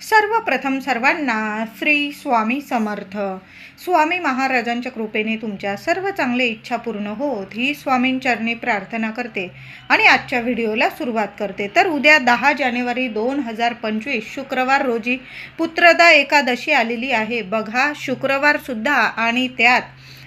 सर्वप्रथम सर्वांना श्री स्वामी समर्थ. स्वामी महाराजांच्या कृपेने तुमच्या सर्व चांगल्या इच्छा पूर्ण होत ही स्वामींचरणी प्रार्थना करते आणि आजच्या व्हिडिओला सुरुवात करते. तर उद्या दहा जानेवारी दोन हजार पंचवीस शुक्रवार रोजी पुत्रदा एकादशी आलेली आहे. बघा शुक्रवारसुद्धा आणि त्यात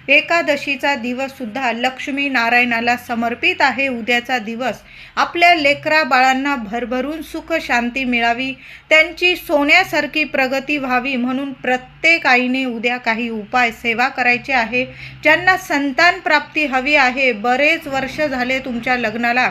एकादशीचा दिवस सुद्धा लक्ष्मी नारायणाला समर्पित आहे. उद्याचा दिवस आपल्या लेकरा बाळांना भरभरून सुख शांती मिळावी त्यांची सोन्यासारखी प्रगती व्हावी म्हणून प्रत्येक आईने उद्या काही उपाय सेवा करायची आहे. ज्यांना संतान प्राप्ती हवी आहे बरेच वर्ष झाले तुमच्या लग्नाला.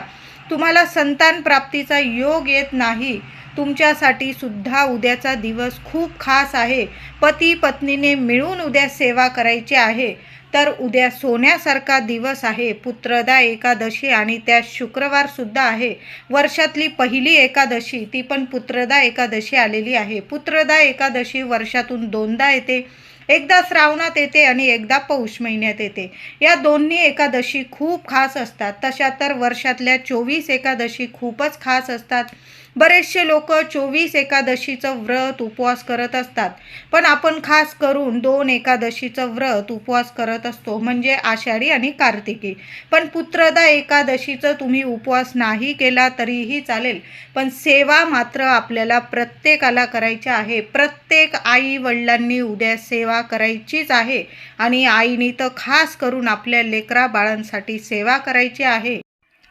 तुम्हाला संतान प्राप्तीचा योग येत नाही. तुमच्यासाठी सुद्धा उद्याचा दिवस खूप खास आहे. पती पत्नीने मिळून उद्या सेवा करायची आहे. तर उद्या सोन्यासारखा दिवस आहे. पुत्रदा एकादशी आणि त्या शुक्रवारसुद्धा आहे. वर्षातली पहिली एकादशी ती पण पुत्रदा एकादशी आलेली आहे. पुत्रदा एकादशी वर्षातून दोनदा येते. एकदा श्रावणात येते आणि एकदा पौष महिन्यात येते. या दोन्ही एकादशी खूप खास असतात. तशा तर वर्षातल्या चोवीस एकादशी खूपच खास असतात. बरेचसे लोक चोवीस एकादशीचं व्रत उपवास करत असतात. पण आपण खास करून दोन एकादशीचं व्रत उपवास करत असतो म्हणजे आषाढी आणि कार्तिकी. पण पुत्रदा एकादशीचं तुम्ही उपवास नाही केला तरीही चालेल. पण सेवा मात्र आपल्याला प्रत्येकाला करायची आहे. प्रत्येक आई वडिलांनी उद्या सेवा करायचीच आहे. आणि आईनी तर खास करून आपल्या लेकरा बाळांसाठी सेवा करायची आहे.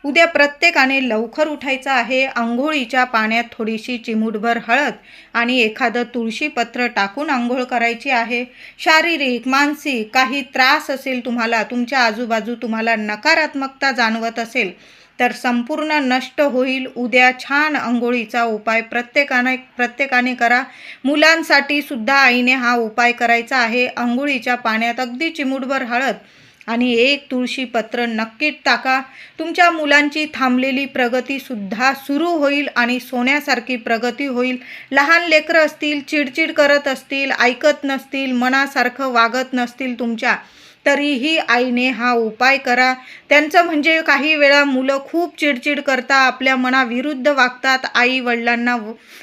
उद्या प्रत्येकाने लवकर उठायचं आहे. आंघोळीच्या पाण्यात थोडीशी चिमूटभर हळद आणि एखादं तुळशीपत्र टाकून आंघोळ करायची आहे. शारीरिक मानसिक काही त्रास असेल तुम्हाला तुमच्या आजूबाजू तुम्हाला नकारात्मकता जाणवत असेल तर संपूर्ण नष्ट होईल. उद्या छान आंघोळीचा उपाय प्रत्येकाने प्रत्येकाने करा. मुलांसाठी सुद्धा आईने हा उपाय करायचा आहे. आंघोळीच्या पाण्यात अगदी चिमूटभर हळद आणि एक तुळशी पत्र नक्कीच टाका. तुमच्या मुलांची थांबलेली प्रगतीसुद्धा सुरू होईल आणि सोन्यासारखी प्रगती होईल. लहान लेकरं असतील चिडचिड करत असतील ऐकत नसतील मनासारखं वागत नसतील तुमच्या. तरीही आईने हा उपाय करा. त्यांचं म्हणजे काही वेळा मुलं खूप चिडचिड करता आपल्या मनाविरुद्ध वागतात. आई वडिलांना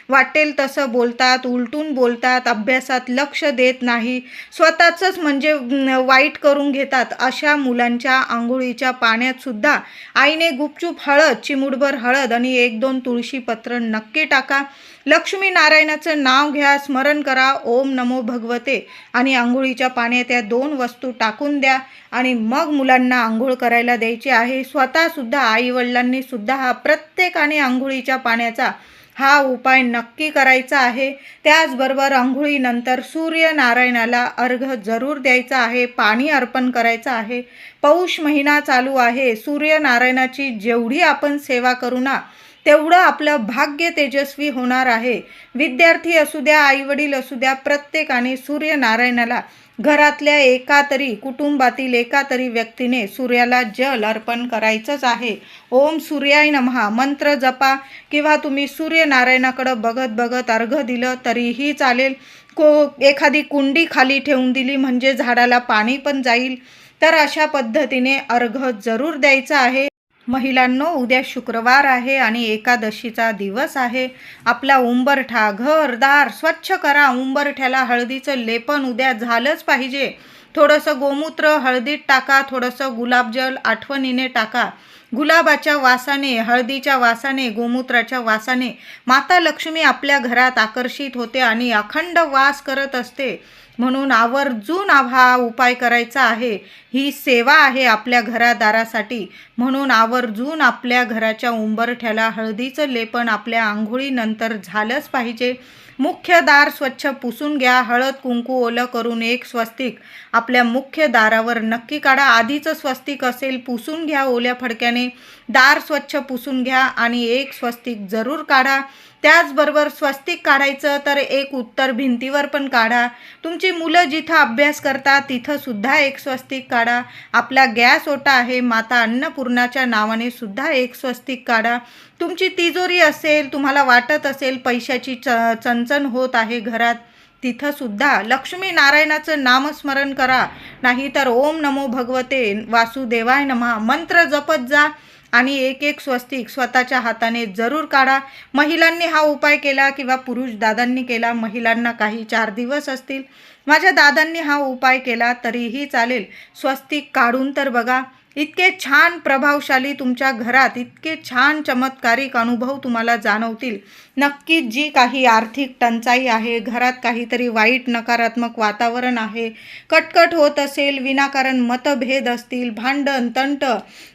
वाटेल तसं बोलतात उलटून बोलतात अभ्यासात लक्ष देत नाही. स्वतःचंच म्हणजे वाईट करून घेतात. अशा मुलांच्या आंघोळीच्या पाण्यातसुद्धा आईने गुपचूप हळद चिमुडभर हळद आणि एक दोन तुळशी पत्र नक्की टाका. लक्ष्मी नारायणाचं नाव घ्या स्मरण करा ओम नमो भगवते. आणि आंघोळीच्या पाण्यात या दोन वस्तू टाकून द्या आणि मग मुलांना आंघोळ करायला द्यायची आहे. स्वतःसुद्धा आईवडिलांनी सुद्धा हा प्रत्येकाने आंघोळीच्या पाण्याचा हा उपाय नक्की करायचा आहे. त्याचबरोबर आंघोळीनंतर सूर्यनारायणाला अर्घ जरूर द्यायचा आहे पाणी अर्पण करायचं आहे. पौष महिना चालू आहे. सूर्यनारायणाची जेवढी आपण सेवा करू ना तेवढं आपलं भाग्य तेजस्वी होणार आहे. विद्यार्थी असू द्या आईवडील असू द्या प्रत्येकाने सूर्यनारायणाला घरातल्या एका तरी कुटुंबातील एका तरी व्यक्तीने सूर्याला जल अर्पण करायचंच आहे. ओम सूर्याय नमहा. मंत्र जपा किंवा तुम्ही सूर्यनारायणाकडं बघत बघत अर्घ दिलं तरीही चालेल. को एखादी कुंडी खाली ठेवून दिली म्हणजे झाडाला पाणी पण जाईल. तर अशा पद्धतीने अर्घ जरूर द्यायचं आहे. महिलांनो उद्या शुक्रवार आहे आणि एकादशीचा दिवस आहे. आपला उंबरठा घरदार स्वच्छ करा. उंबरठ्याला हळदीचं लेपन उद्या झालंच पाहिजे. थोडंसं गोमूत्र हळदीत टाका. थोडंसं गुलाबजल आठवणीने टाका. गुलाबाच्या वासाने हळदीच्या वासाने गोमूत्राच्या वासाने माता लक्ष्मी आपल्या घरात आकर्षित होते आणि अखंड वास करत असते. म्हणून आवर्जून हा उपाय करायचा आहे. ही सेवा आहे आपल्या घरादारासाठी. म्हणून आवर्जून आपल्या घराच्या उंबरठ्याला हळदीचं लेपन आपल्या आंघोळीनंतर झालंच पाहिजे. मुख्य दार स्वच्छ पुसून घ्या. हळद कुंकू ओलं करून एक स्वस्तिक. आपल्या मुख्य दारावर नक्की काढा. आधीचं स्वस्तिक असेल पुसून घ्या ओल्या फडक्याने. दार स्वच्छ पुसून घ्या आणि एक स्वस्तिक जरूर काढा. त्याचबरोबर स्वस्तिक काढायचं तर एक उत्तर भिंतीवर पण काढा. तुमची मुलं जिथं अभ्यास करतात तिथंसुद्धा एक स्वस्तिक काढा. आपला गॅस ओटा आहे माता अन्नपूर्णाच्या नावाने सुद्धा एक स्वस्तिक काढा. तुमची तिजोरी असेल तुम्हाला वाटत असेल पैशाची च चणचण होत आहे घरात तिथंसुद्धा लक्ष्मी नारायणाचं नामस्मरण करा. नाहीतर ओम नमो भगवते वासुदेवाय नमा. मंत्र जपत जा. आणि एक एक स्वस्तिक स्वतःच्या हाताने जरूर काढा. महिलांनी हा उपाय केला किंवा पुरुष दादांनी केला महिलांना काही चार दिवस असतील. माझ्या दादांनी हा उपाय केला तरीही चालेल. स्वस्तिक काढून तर बघा. इतके छान प्रभावशाली तुमच्या घरात इतके छान चमत्कारिक अनुभव तुम्हाला जाणवतील. नक्कीच जी काही आर्थिक टंचाई आहे घरात काहीतरी वाईट नकारात्मक वातावरण आहे कटकट होत असेल विनाकारण मतभेद असतील भांडण तंट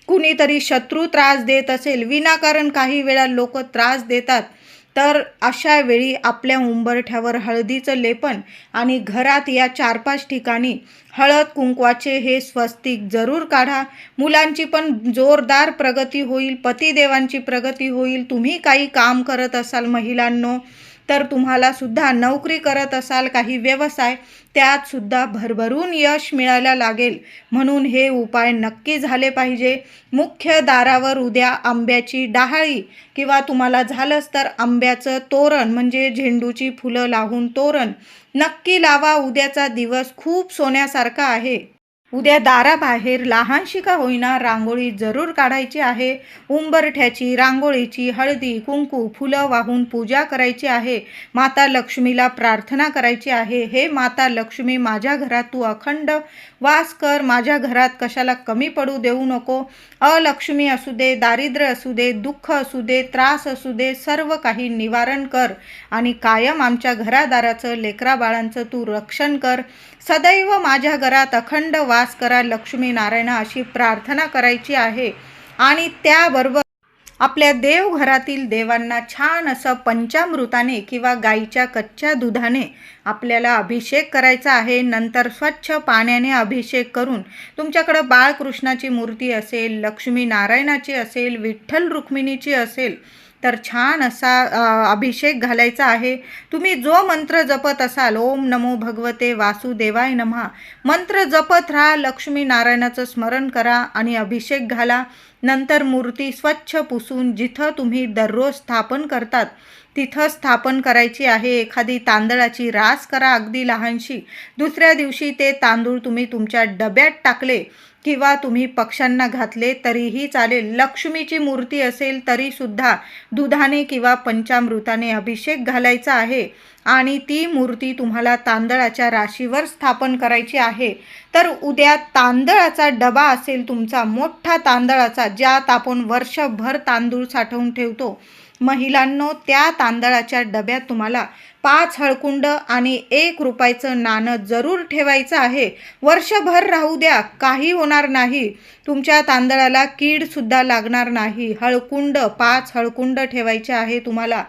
कुणीतरी शत्रू त्रास देत असेल विनाकारण काही वेळा लोक त्रास देतात. तर अशा वेळी आपल्या उंबरठ्यावर हळदीचं लेपन आणि घरात या चार पाच ठिकाणी हळद कुंकवाचे हे स्वस्तिक जरूर काढा. मुलांची पण जोरदार प्रगती होईल पतिदेवांची प्रगती होईल. तुम्ही काही काम करत असाल महिलांनो तर तुम्हाला सुद्धा नोकरी करत असाल काही व्यवसाय त्यात सुद्धा भरभरून यश मिळायला लागेल. म्हणून हे उपाय नक्की झाले पाहिजे. मुख्य दारावर उद्या आंब्याची डहाळी किंवा तुम्हाला झालंच तर आंब्याचं तोरण म्हणजे झेंडूची फुलं लावून तोरण नक्की लावा. उद्याचा दिवस खूप सोन्यासारखा आहे. उद्या दाराबाहेर लहानशी का होईना रांगोळी जरूर काढायची आहे. उंबरठ्याची रांगोळीची हळदी कुंकू फुलं वाहून पूजा करायची आहे. माता लक्ष्मीला प्रार्थना करायची आहे. हे माता लक्ष्मी माझ्या घरात तू अखंड वास कर. माझ्या घरात कशाला कमी पडू देऊ नको. अलक्ष्मी असू दे दारिद्र्य असू दे दुःख असू दे त्रास असू दे सर्व काही निवारण कर. आणि कायम आमच्या घरादाराचं लेकरा बाळांचं तू रक्षण कर. सदैव माझ्या घरात अखंड वास करा लक्ष्मीनारायणा अशी प्रार्थना करायची आहे. आणि त्याबरोबर आपल्या देवघरातील देवांना छान असं पंचामृताने किंवा गाईच्या कच्च्या दुधाने आपल्याला अभिषेक करायचा आहे. नंतर स्वच्छ पाण्याने अभिषेक करून तुमच्याकडं बाळकृष्णाची मूर्ती असेल लक्ष्मी नारायणाची असेल विठ्ठल रुक्मिणीची असेल तर छान असा अभिषेक घालायचा आहे. तुम्ही जो मंत्र जपत असाल ओम नमो भगवते वासुदेवाय नमः मंत्र जपत राहा लक्ष्मी नारायणाचं स्मरण करा आणि अभिषेक घाला. नंतर मूर्ती स्वच्छ पुसून जिथं तुम्ही दररोज स्थापन करतात तिथं स्थापन करायची आहे. एखादी तांदळाची रास करा अगदी लहानशी. दुसऱ्या दिवशी ते तांदूळ तुम्ही तुमच्या डब्यात टाकले. किंवा तुम्ही पक्ष्यांना घातले तरीही चालेल. लक्ष्मीची मूर्ती असेल तरीसुद्धा दुधाने किंवा पंचामृताने अभिषेक घालायचा आहे आणि ती मूर्ती तुम्हाला तांदळाच्या राशीवर स्थापन करायची आहे. तर उद्या तांदळाचा डबा असेल तुमचा मोठा तांदळाचा ज्यात आपण वर्षभर तांदूळ साठवून ठेवतो. महिलांनो त्या तांदळाच्या डब्यात तुम्हाला पाच हळकुंड आणि एक रुपयाचं नाणं जरूर ठेवायचं आहे. वर्षभर राहू द्या काही होणार नाही. तुमच्या तांदळाला कीडसुद्धा लागणार नाही. हळकुंड पाच हळकुंड ठेवायचे आहे तुम्हाला.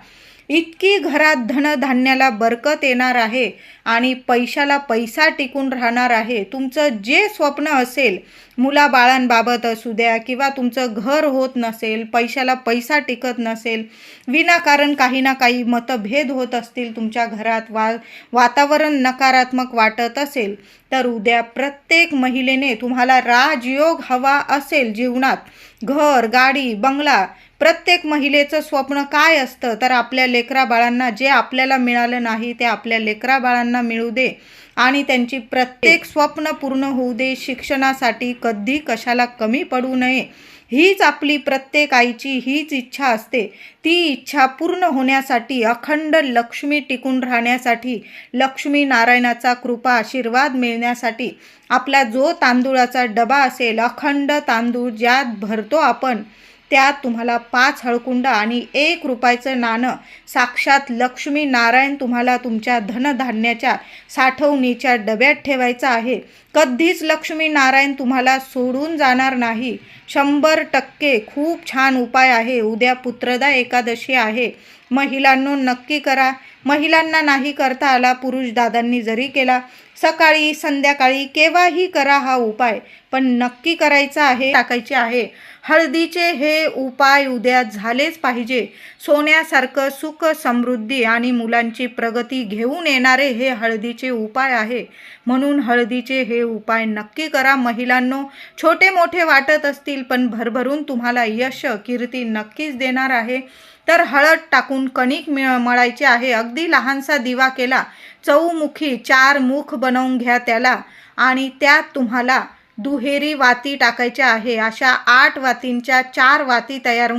इतकी घरात धनधान्याला बरकत येणार आहे आणि पैशाला पैसा टिकून राहणार आहे. तुमचं जे स्वप्न असेल मुलाबाळांबाबत असू द्या किंवा तुमचं घर होत नसेल पैशाला पैसा टिकत नसेल विनाकारण काही ना काही मतभेद होत असतील तुमच्या घरात वा वातावरण नकारात्मक वाटत असेल तर उद्या प्रत्येक महिलेने तुम्हाला राजयोग हवा असेल जीवनात. घर गाडी बंगला प्रत्येक महिलेचं स्वप्न काय असतं तर आपल्या लेकरा बाळांना जे आपल्याला मिळालं नाही ते आपल्या लेकरा बाळांना मिळू दे. आणि त्यांची प्रत्येक स्वप्न पूर्ण होऊ दे शिक्षणासाठी कधी कशाला कमी पडू नये. हीच आपली प्रत्येक आईची हीच इच्छा असते. ती इच्छा पूर्ण होण्यासाठी अखंड लक्ष्मी टिकून राहण्यासाठी लक्ष्मी नारायणाचा कृपा आशीर्वाद मिळण्यासाठी आपला जो तांदूळाचा डबा असेल अखंड तांदूळ ज्यात भरतो आपण त्यात तुम्हाला पाच हळकुंड आणि एक रुपयाचं नाणं. साक्षात लक्ष्मी नारायण तुम्हाला तुमच्या धनधान्याच्या साठवणीच्या डब्यात ठेवायचं आहे. कधीच लक्ष्मी नारायण तुम्हाला सोडून जाणार नाही. शंभर टक्के खूप छान उपाय आहे. उद्या पुत्रदा एकादशी आहे. महिलांनो नक्की करा. महिलांना नाही करता आला पुरुष दादांनी जरी केला सकाळी संध्याकाळी केव्हाही करा हा उपाय पण नक्की करायचा आहे टाकायचे आहे. हळदीचे हे उपाय उद्या झालेच पाहिजे. सोन्यासारखं सुख समृद्धी आणि मुलांची प्रगती घेऊन येणारे हे हळदीचे उपाय आहे. म्हणून हळदीचे हे उपाय नक्की करा. महिलांनो छोटे मोठे वाटत असतील पण भरभरून तुम्हाला यश कीर्ती नक्कीच देणार आहे. तर हळद टाकून कणिक मिळ मळायचे आहे. अगदी लहानसा दिवा केला चौमुखी चार मुख बनवून घ्या त्याला आणि त्यात तुम्हाला दुहेरी वाती टाकायच्या आहे. अशा आठ वातींच्या चार वाती तयार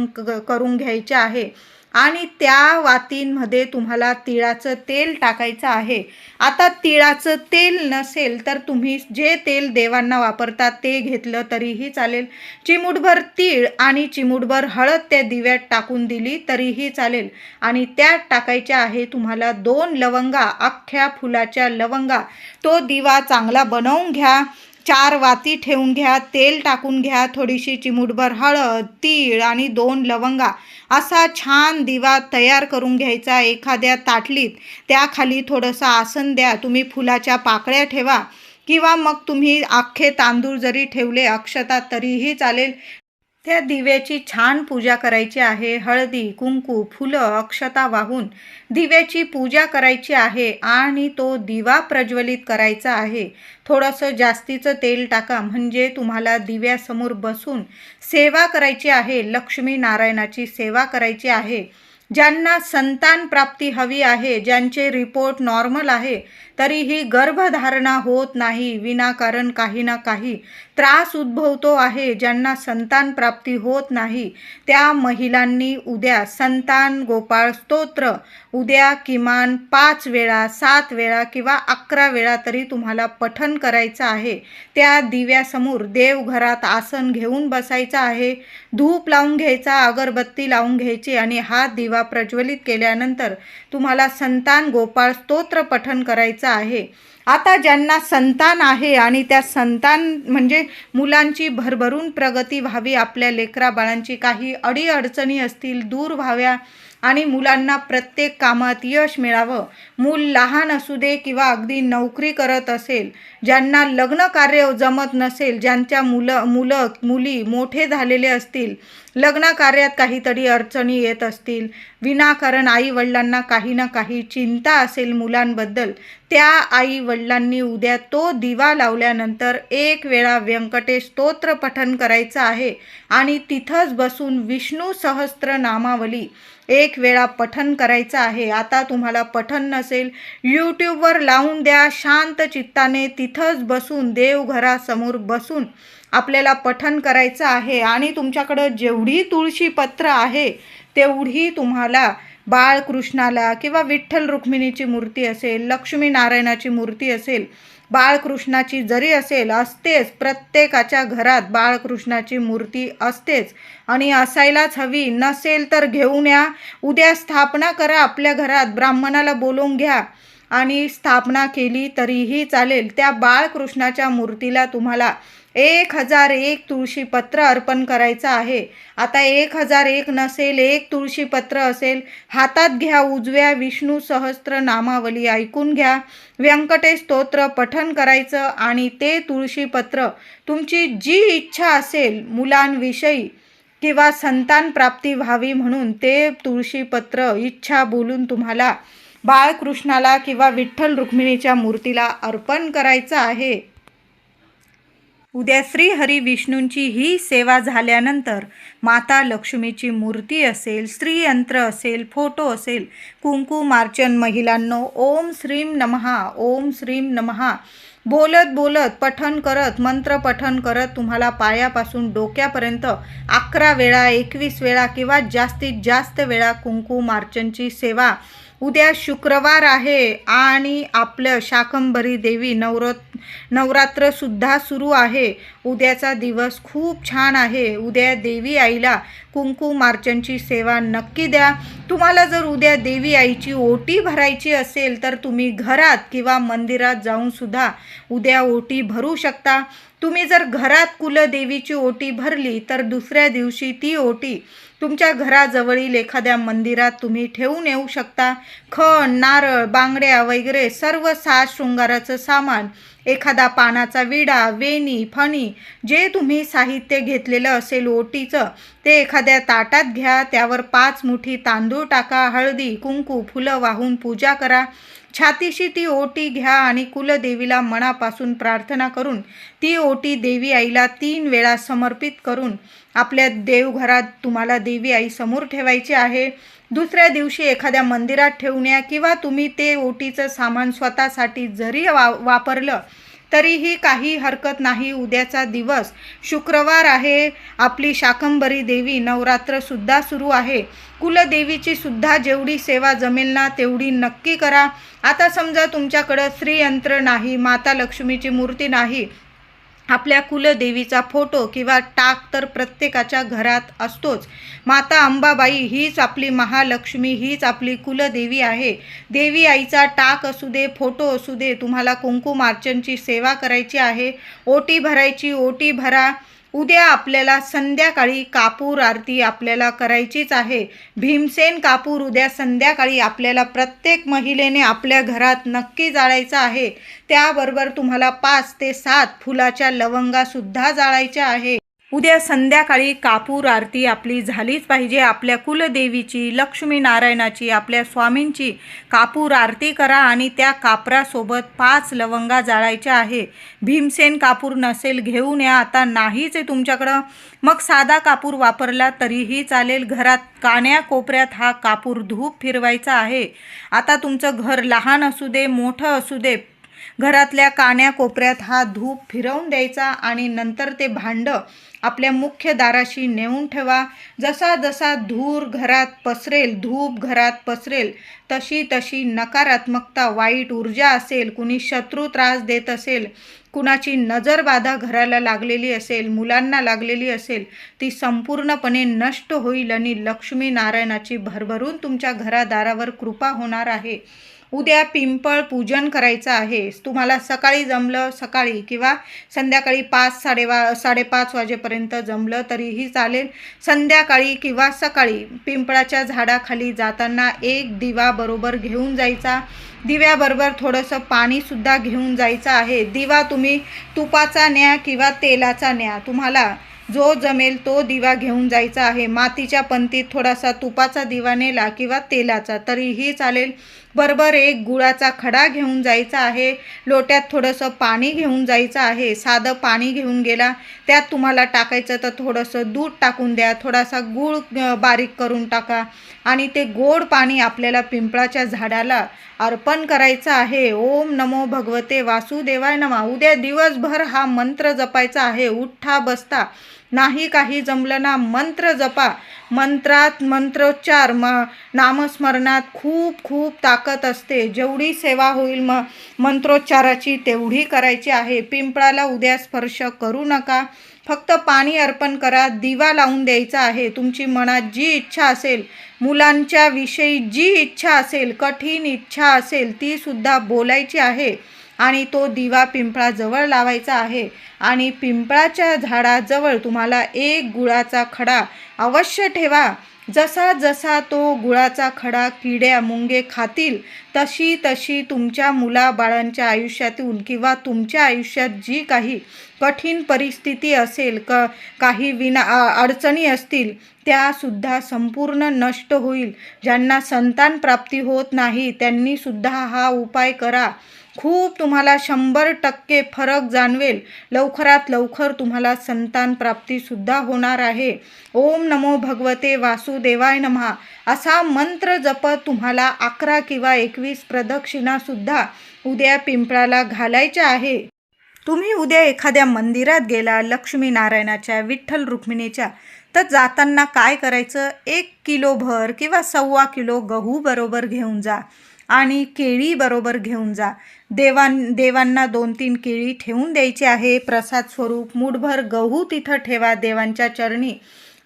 करून घ्यायच्या आहे. आणि त्या वातींमध्ये तुम्हाला तिळाचं तेल टाकायचं आहे. आता तिळाचं तेल नसेल तर तुम्ही जे तेल देवांना वापरतात ते घेतलं तरीही चालेल. चिमूटभर तीळ आणि चिमूटभर हळद त्या दिव्यात टाकून दिली तरीही चालेल. आणि त्यात टाकायच्या आहे तुम्हाला दोन लवंगा अख्ख्या फुलाच्या लवंगा. तो दिवा चांगला बनवून घ्या. चार वाती ठेवून घ्या तेल टाकून घ्या थोडीशी चिमूटभर हळद तीळ आणि दोन लवंगा. असा छान दिवा तयार करून घ्यायचा एखाद्या ताटलीत. त्याखाली थोडंसं आसन द्या. तुम्ही फुलाच्या पाकळ्या ठेवा. किंवा मग तुम्ही अख्खे तांदूळ जरी ठेवले अक्षता तरीही चालेल. त्या दिव्याची छान पूजा करायची आहे. हळदी कुंकू फुलं अक्षता वाहून दिव्याची पूजा करायची आहे आणि तो दिवा प्रज्वलित करायचा आहे. थोडंसं जास्तीचं तेल टाका म्हणजे तुम्हाला दिव्यासमोर बसून सेवा करायची आहे. लक्ष्मी नारायणाची सेवा करायची आहे. ज्यांना संतान प्राप्ती हवी आहे ज्यांचे रिपोर्ट नॉर्मल आहे तरीही गर्भधारणा होत नाही विनाकारण काही ना काही त्रास उद्भवतो आहे. ज्यांना संतान प्राप्ती होत नाही त्या महिलांनी उद्या संतान गोपाळ स्तोत्र उद्या किमान पाच वेळा सात वेळा किंवा अकरा वेळा तरी तुम्हाला पठन करायचं आहे. त्या दिव्यासमोर देवघरात आसन घेऊन बसायचं आहे. धूप लावून घ्यायचा अगरबत्ती लावून घ्यायची आणि हा दिवा प्रज्वलित केल्यानंतर तुम्हाला संतान गोपाळ स्तोत्र पठन करायचं आहे. आता ज्यांना संतान आहे आणि त्या संतान म्हणजे मुलांची भरभरून प्रगती व्हावी आपल्या लेकरा बाळांची काही अडीअडचणी असतील दूर व्हाव्या आणि मुलांना प्रत्येक कामात यश मिळावं. मूल लहान असू दे किंवा अगदी नोकरी करत असेल ज्यांना लग्न कार्य जमत नसेल ज्यांच्या मुलं मुलं मुली मोठे झालेले असतील लग्न कार्यात काहीतरी अडचणी येत असतील विनाकारण आई वडिलांना काही ना काही चिंता असेल मुलांबद्दल त्या आई वडिलांनी उद्या तो दिवा लावल्यानंतर एक वेळा व्यंकटेश स्तोत्र पठन करायचं आहे आणि तिथंच बसून विष्णू सहस्त्र नामावली एक वेळा पठन करायचं आहे. आता तुम्हाला पठन नसेल यूट्यूबवर लावून द्या. शांत चित्ताने तिथंच बसून देवघरासमोर बसून आपल्याला पठन करायचं आहे. आणि तुमच्याकडं जेवढी तुळशी पत्र आहे तेवढी तुम्हाला बाळकृष्णाला किंवा विठ्ठल रुक्मिणीची मूर्ती असेल लक्ष्मीनारायणाची मूर्ती असेल बाळकृष्णाची जरी असेल असतेच. प्रत्येकाच्या घरात बाळकृष्णाची मूर्ती असतेच. आणि असायलाच हवी. नसेल तर घेऊन या. उद्या स्थापना करा आपल्या घरात. ब्राह्मणाला बोलवून घ्या. आणि स्थापना केली तरीही चालेल. त्या बाळकृष्णाच्या मूर्तीला तुम्हाला एक हजार एक तुळशी पत्र अर्पण करायचं आहे. आता एक हजार एक नसेल एक तुळशी पत्र असेल. हातात घ्या उजव्या विष्णू सहस्त्र नामावली ऐकून घ्या. व्यंकटेश स्तोत्र पठन करायचं आणि ते तुळशी पत्र तुमची जी इच्छा असेल मुलांविषयी किंवा संतान प्राप्ती व्हावी म्हणून ते तुळशीपत्र इच्छा बोलून तुम्हाला बाळकृष्णाला किंवा विठ्ठल रुक्मिणीच्या मूर्तीला अर्पण करायचं आहे. उद्या श्रीहरी विष्णूंची ही सेवा झाल्यानंतर माता लक्ष्मीची मूर्ती असेल श्रीयंत्र असेल फोटो असेल कुंकू मार्चन महिलांनो ओम श्रीम नमहा ओम श्रीम नमहा बोलत बोलत पठन करत मंत्र पठन करत तुम्हाला पायापासून डोक्यापर्यंत अकरा वेळा एकवीस वेळा किंवा जास्तीत जास्त वेळा कुंकू मार्चनची सेवा. उद्या शुक्रवार आहे आणि आपलं शाकंभरी देवी नवरत नवरात्रसुद्धा सुरू आहे. उद्याचा दिवस खूप छान आहे. उद्या देवी आईला कुंकू मार्चनची सेवा नक्की द्या. तुम्हाला जर उद्या देवी आईची ओटी भरायची असेल तर तुम्ही घरात किंवा मंदिरात जाऊन सुद्धा उद्या ओटी भरू शकता. तुम्ही जर घरात कुलदेवीची ओटी भरली तर दुसऱ्या दिवशी ती ओटी तुमच्या घराजवळील एखाद्या मंदिरात तुम्ही ठेवून येऊ शकता. खण नारळ बांगड्या वगैरे सर्व साज शृंगाराचं सामान एखादा पानाचा विडा वेणी फणी जे तुम्ही साहित्य घेतलेलं असेल ओटीचं ते एखाद्या ताटात घ्या त्यावर पाच मुठी तांदूळ टाका हळदी कुंकू फुलं वाहून पूजा करा. छातीशी ती ओटी घ्या आणि कुलदेवीला मनापासून प्रार्थना करून ती ओटी देवी आईला तीन वेळा समर्पित करून आपल्या देवघरात तुम्हाला देवी आई समोर ठेवायची आहे. दुसऱ्या दिवशी एखाद्या मंदिरात ठेवण्या किंवा तुम्ही ते ओटीचं सामान स्वतःसाठी जरी वा वापरलं तरीही काही हरकत नाही. उद्याचा दिवस शुक्रवार आहे. आपली शाकंबरी देवी नवरात्रसुद्धा सुरू आहे. कुलदेवीची सुद्धा जेवढी सेवा जमेल ना तेवढी नक्की करा. आता समजा तुमच्याकडं श्रीयंत्र नाही माता लक्ष्मीची मूर्ती नाही आपल्या कुलदेवीचा फोटो किंवा टाक तर प्रत्येकाच्या घरात असतोच. माता अंबाबाई हीच आपली महालक्ष्मी हीच आपली कुलदेवी आहे. देवी आईचा टाक असू दे फोटो असू दे तुम्हाला कुंकुमार्चनची सेवा करायची आहे. ओटी भरायची ओटी भरा. उद्या आपल्याला संध्याकाळी कापूर आरती आपल्याला करायचीच आहे. भीमसेन कापूर उद्या संध्याकाळी आपल्याला प्रत्येक महिलेने आपल्या घरात नक्की जाळायचं आहे. त्याबरोबर तुम्हाला पाच ते सात फुलाच्या लवंगासुद्धा जाळायच्या आहे. उद्या संध्याकाळी कापूर आरती आपली झालीच पाहिजे. आपल्या कुलदेवीची लक्ष्मीनारायणाची आपल्या स्वामींची कापूर आरती करा आणि त्या कापरासोबत पाच लवंगा जाळायच्या आहे. भीमसेन कापूर नसेल घेऊन या आता नाहीच आहे तुमच्याकडं. मग साधा कापूर वापरला तरीही चालेल. घरात कान्या कोपऱ्यात हा कापूर धूप फिरवायचा आहे. आता तुमचं घर लहान असू दे मोठं असू दे घरातल्या काण्या कोपऱ्यात हा धूप फिरवून द्यायचा आणि नंतर ते भांडं आपल्या मुख्य दाराशी नेऊन ठेवा. जसा जसा धूर घरात पसरेल धूप घरात पसरेल तशी तशी नकारात्मकता वाईट ऊर्जा असेल कुणी शत्रू त्रास देत असेल कुणाची नजरबाधा घराला लागलेली असेल मुलांना लागलेली असेल ती संपूर्णपणे नष्ट होईल आणि लक्ष्मीनारायणाची भरभरून तुमच्या घरादारावर कृपा होणार आहे. उद्या पिंपळ पूजन करायचं आहे. तुम्हाला सकाळी जमलं सकाळी किंवा संध्याकाळी पाच साडेवा साडेपाच वाजेपर्यंत जमलं तरीही चालेल. संध्याकाळी किंवा सकाळी पिंपळाच्या झाडाखाली जाताना एक दिवा बरोबर घेऊन जायचा. दिव्याबरोबर थोडंसं पाणीसुद्धा घेऊन जायचं आहे. दिवा तुम्ही तुपाचा न्या किंवा तेलाचा न्या. तुम्हाला जो जमेल तो दिवा घेऊन जायचा आहे. मातीच्या पंतीत थोडासा तुपाचा दिवा नेला किंवा तेलाचा तरीही चालेल. बरोबर एक गुळाचा खडा घेऊन जायचा आहे. लोट्यात थोडंसं पाणी घेऊन जायचं आहे. साधं पाणी घेऊन गेला त्यात तुम्हाला टाकायचं तर थोडंसं दूध टाकून द्या. थोडासा गूळ बारीक करून टाका आणि ते गोड पाणी आपल्याला पिंपळाच्या झाडाला अर्पण करायचं आहे. ओम नमो भगवते वासुदेवाय नमा. उद्या दिवसभर हा मंत्र जपायचा आहे. उठ्ठा बसता. नाही काही जमलं ना मंत्र जपा. मंत्रात मंत्रोच्चार म नामस्मरणात खूप खूप ताकद असते. जेवढी सेवा होईल म मंत्रोच्चाराची तेवढी करायची आहे. पिंपळाला उद्या स्पर्श करू नका. फक्त पाणी अर्पण करा. दिवा लावून द्यायचा आहे. तुमची मनात जी इच्छा असेल मुलांच्या विषयी जी इच्छा असेल कठीण इच्छा असेल ती सुद्धा बोलायची आहे. आणि तो दिवा पिंपळाजवळ लावायचा आहे. आणि पिंपळाच्या झाडाजवळ तुम्हाला एक गुळाचा खडा अवश्य ठेवा. जसा जसा तो गुळाचा खडा किड्या मुंगे खातील तशी तशी तुमच्या मुलाबाळांच्या आयुष्यातून किंवा तुमच्या आयुष्यात जी काही कठीण परिस्थिती असेल क काही विना अडचणी असतील त्यासुद्धा संपूर्ण नष्ट होईल. ज्यांना संतान प्राप्ती होत नाही त्यांनीसुद्धा हा उपाय करा. खूप तुम्हाला शंभर टक्के फरक जाणवेल. लवकरात लवकर तुम्हाला संतान प्राप्तीसुद्धा होणार आहे. ओम नमो भगवते वासुदेवाय नमहा. असा मंत्र जपत तुम्हाला अकरा किंवा एकवीस प्रदक्षिणासुद्धा उद्या पिंपळाला घालायच्या आहे. तुम्ही उद्या एखाद्या मंदिरात गेला लक्ष्मीनारायणाच्या विठ्ठल रुक्मिणीच्या तर जाताना काय करायचं? एक किलोभर किंवा सव्वा किलो गहू बरोबर घेऊन जा. आणि केळी बरोबर घेऊन जा. देवां देवांना दोन तीन केळी ठेवून द्यायची आहे. प्रसाद स्वरूप मुठभर गहू तिथं ठेवा देवांच्या चरणी.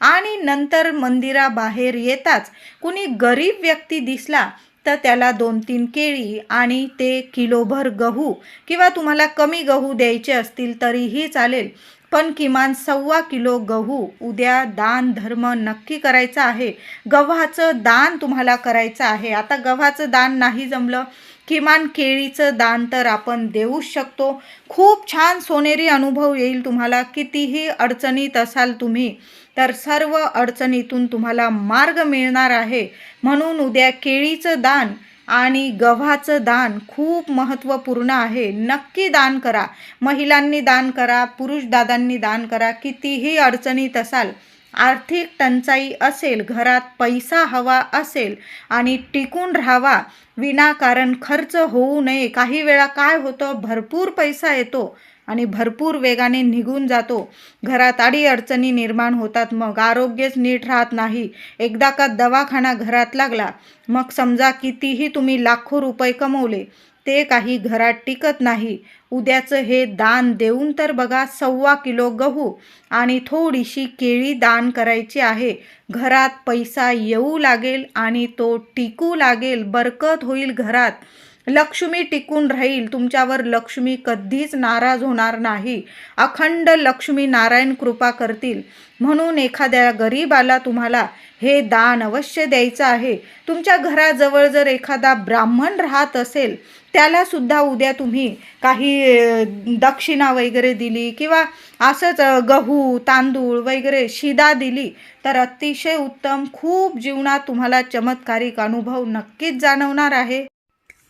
आणि नंतर मंदिराबाहेर येताच कुणी गरीब व्यक्ती दिसला तर त्याला दोन तीन केळी आणि ते किलोभर गहू किंवा तुम्हाला कमी गहू द्यायचे असतील तरीही चालेल. पण किमान सव्वा किलो गहू उद्या दान धर्म नक्की करायचा आहे. गव्हाचं दान तुम्हाला करायचं आहे. आता गव्हाचं दान नाही जमलं. किमान केळीचं दान तर आपण देऊच शकतो. खूप छान सोनेरी अनुभव येईल तुम्हाला. कितीही अडचणीत असाल तुम्ही तर सर्व अडचणीतून तुम्हाला मार्ग मिळणार आहे. म्हणून उद्या केळीचं दान आणि गव्हाचं दान खूप महत्त्वपूर्ण आहे. नक्की दान करा. महिलांनी दान करा पुरुष दादांनी दान करा. कितीही अडचणीत असाल आर्थिक टंचाई असेल घरात पैसा हवा असेल आणि टिकून राहावा विनाकारण खर्च होऊ नये. काही वेळा काय होतं भरपूर पैसा येतो. आणि भरपूर वेगाने निघून जातो. घरात अडीअडचणी निर्माण होतात. मग आरोग्यच नीट राहत नाही. एकदा का दवाखाना घरात लागला मग समजा कितीही तुम्ही लाखो रुपये कमवले ते काही घरात टिकत नाही. उद्याचं हे दान देऊन तर बघा सव्वा किलो गहू आणि थोडीशी केळी दान करायची आहे. घरात पैसा येऊ लागेल आणि तो टिकू लागेल बरकत होईल घरात. लक्ष्मी टिकून राहील. तुमच्यावर लक्ष्मी कधीच नाराज होणार नाही. अखंड लक्ष्मी नारायण कृपा करतील. म्हणून एखाद्या गरीबाला तुम्हाला हे दान अवश्य द्यायचं आहे. तुमच्या घराजवळ जर एखादा ब्राह्मण राहत असेल त्याला सुद्धा उद्या तुम्ही काही दक्षिणा वगैरे दिली किंवा असंच गहू तांदूळ वगैरे शिदा दिली तर अतिशय उत्तम खूप जीवनात तुम्हाला चमत्कारिक अनुभव नक्कीच जाणवणार आहे.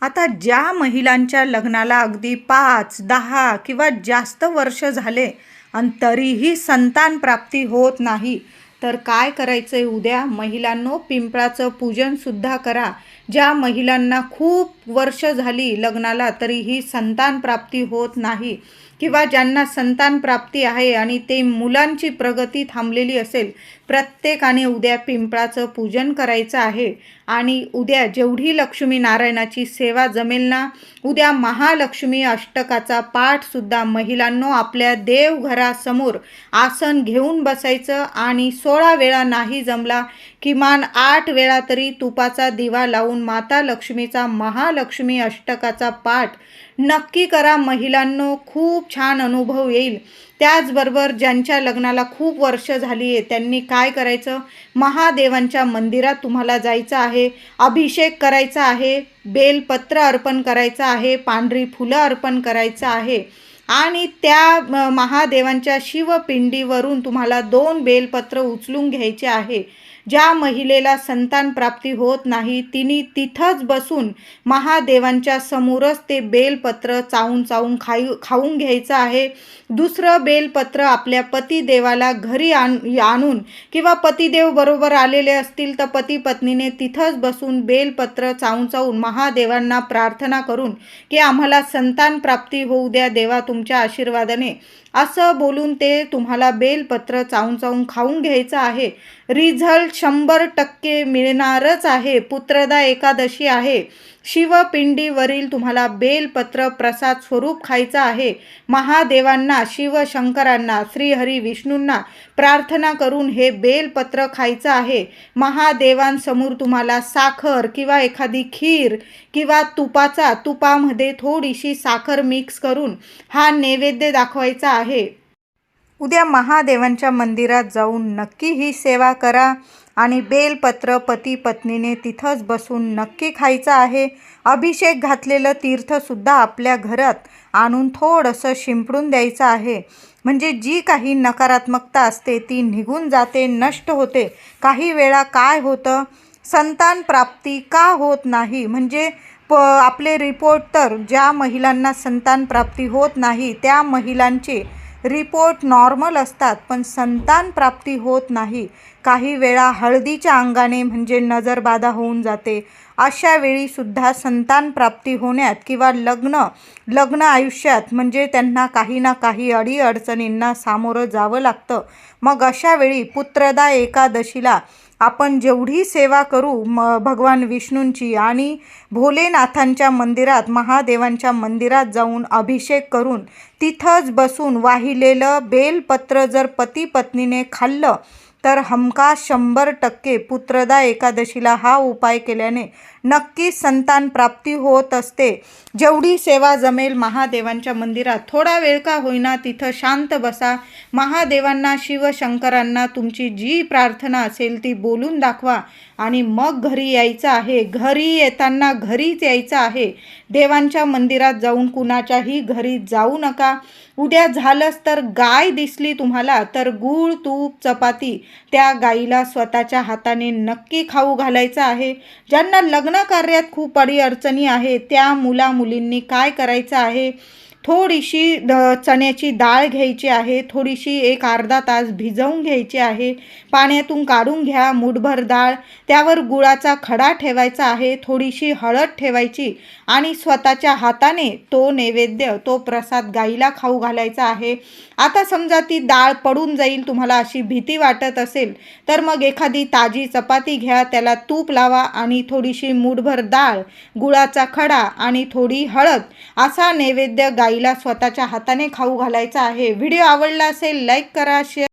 आता ज्या महिलांच्या लग्नाला अगदी पाच दहा किंवा जास्त वर्ष झाले आणि तरीही संतान प्राप्ती होत नाही तर काय करायचं आहे उद्या? महिलांनो पिंपळाचं पूजनसुद्धा करा. ज्या महिलांना खूप वर्ष झाली लग्नाला तरीही संतान प्राप्ती होत नाही किंवा ज्यांना संतान प्राप्ती आहे आणि ते मुलांची प्रगती थांबलेली असेल प्रत्येकाने उद्या पिंपळाचं पूजन करायचं आहे. आणि उद्या जेवढी लक्ष्मी नारायणाची सेवा जमेल ना उद्या महालक्ष्मी अष्टकाचा पाठसुद्धा महिलांनो आपल्या देवघरासमोर आसन घेऊन बसायचं. आणि सोळा वेळा नाही जमला किमान आठ वेळा तरी तुपाचा दिवा लावून माता लक्ष्मीचा महालक्ष्मी अष्टकाचा पाठ नक्की करा. महिलांनो खूप छान अनुभव येईल. त्याचबरोबर ज्यांच्या लग्नाला खूप वर्ष झाली आहे त्यांनी काय करायचं? महादेवांच्या मंदिरात तुम्हाला जायचं आहे अभिषेक करायचा आहे बेलपत्र अर्पण करायचं आहे पांढरी फुलं अर्पण करायचं आहे. आणि त्या महादेवांच्या शिवपिंडीवरून तुम्हाला दोन बेलपत्र उचलून घ्यायचे आहे. ज्या महिलेला संतान प्राप्ती होत नाही तिने तिथंच बसून महादेवांच्या समोरच ते बेलपत्र चावून चावून खाऊ खाऊन घ्यायचं आहे. दुसरं बेलपत्र आपल्या पतिदेवाला घरी आण आणून किंवा पतिदेव बरोबर आलेले असतील तर पती पत्नीने तिथंच बसून बेलपत्र चावून चावून महादेवांना प्रार्थना करून की आम्हाला संतान प्राप्ती होऊ द्या देवा तुमच्या आशीर्वादाने. असं बोलून ते तुम्हाला बेलपत्र चावून चावून खाऊन घ्यायचं आहे. रिझल्ट शंभर टक्के मिळणारच आहे. पुत्रदा एकादशी आहे. शिवपिंडीवरील तुम्हाला बेलपत्र प्रसाद स्वरूप खायचं आहे. महादेवांना शिवशंकरांना श्रीहरी विष्णूंना प्रार्थना करून हे बेलपत्र खायचं आहे. महादेवांसमोर तुम्हाला साखर किंवा एखादी खीर किंवा तुपाचा तुपामध्ये थोडीशी साखर मिक्स करून हा नैवेद्य दाखवायचा आहे. उद्या महादेवांच्या मंदिरात जाऊन नक्की ही सेवा करा. आणि बेलपत्र पती पत्नीने तिथंच बसून नक्की खायचं आहे. अभिषेक घातलेलं तीर्थसुद्धा आपल्या घरात आणून थोडंसं शिंपडून द्यायचं आहे. म्हणजे जी काही नकारात्मकता असते ती निघून जाते नष्ट होते. काही वेळा काय होतं? संतान प्राप्ती का होत नाही? म्हणजे प आपले रिपोर्ट तर ज्या महिलांना संतान प्राप्ती होत नाही त्या महिलांचे रिपोर्ट नॉर्मल असतात पण संतान प्राप्ती होत नाही. काही वेळा हळदीच्या अंगाने म्हणजे नजरबाधा होऊन जाते. अशा वेळीसुद्धा संतान प्राप्ती होण्यात किंवा लग्न लग्न आयुष्यात म्हणजे त्यांना काही ना काही अडीअडचणींना सामोरं जावं लागतं. मग अशा वेळी पुत्रदा एकादशीला आपण जेवढी सेवा करू म भगवान विष्णूंची आणि भोलेनाथांच्या मंदिरात महादेवांच्या मंदिरात जाऊन अभिषेक करून तिथंच बसून वाहिलेलं बेलपत्र जर पती पत्नीने खाल्लं तर हमखास शंभर टक्के पुत्रदा एकादशीला हा उपाय केल्याने नक्की संतान प्राप्ती होत असते. जेवढी सेवा जमेल महादेवांच्या मंदिरात थोडा वेळ का होईना तिथं शांत बसा. महादेवांना शिवशंकरांना तुमची जी प्रार्थना असेल ती बोलून दाखवा आणि मग घरी यायचं आहे. घरी येताना घरीच यायचं आहे. देवांच्या मंदिरात जाऊन कुणाच्याही घरी जाऊ नका. उद्या झालंच तर गाय दिसली तुम्हाला तर गूळ तूप चपाती त्या गाईला स्वतःच्या हाताने नक्की खाऊ घालायचं आहे. ज्यांना लग्न कार्यात खूप अडीअडचणी आहेत. त्या मुला मुलींनी काय करायचं आहे? थोडीशी द चण्याची डाळ घ्यायची आहे थोडीशी एक अर्धा तास भिजवून घ्यायची आहे. पाण्यातून काढून घ्या मुठभर डाळ. त्यावर गुळाचा खडा ठेवायचा आहे थोडीशी हळद ठेवायची आणि स्वतःच्या हाताने तो नैवेद्य तो प्रसाद गाईला खाऊ घालायचा आहे. आता समजा ती डाळ पडून जाईल तुम्हाला अशी भीती वाटत असेल तर मग एखादी ताजी चपाती घ्या त्याला तूप लावा आणि थोडीशी मुठभर डाळ गुळाचा खडा आणि थोडी हळद. असा नैवेद्य गाई गाईला स्वतःच्या हाताने खाऊ घालायचा आहे. व्हिडिओ आवडला असेल लाईक करा शेअर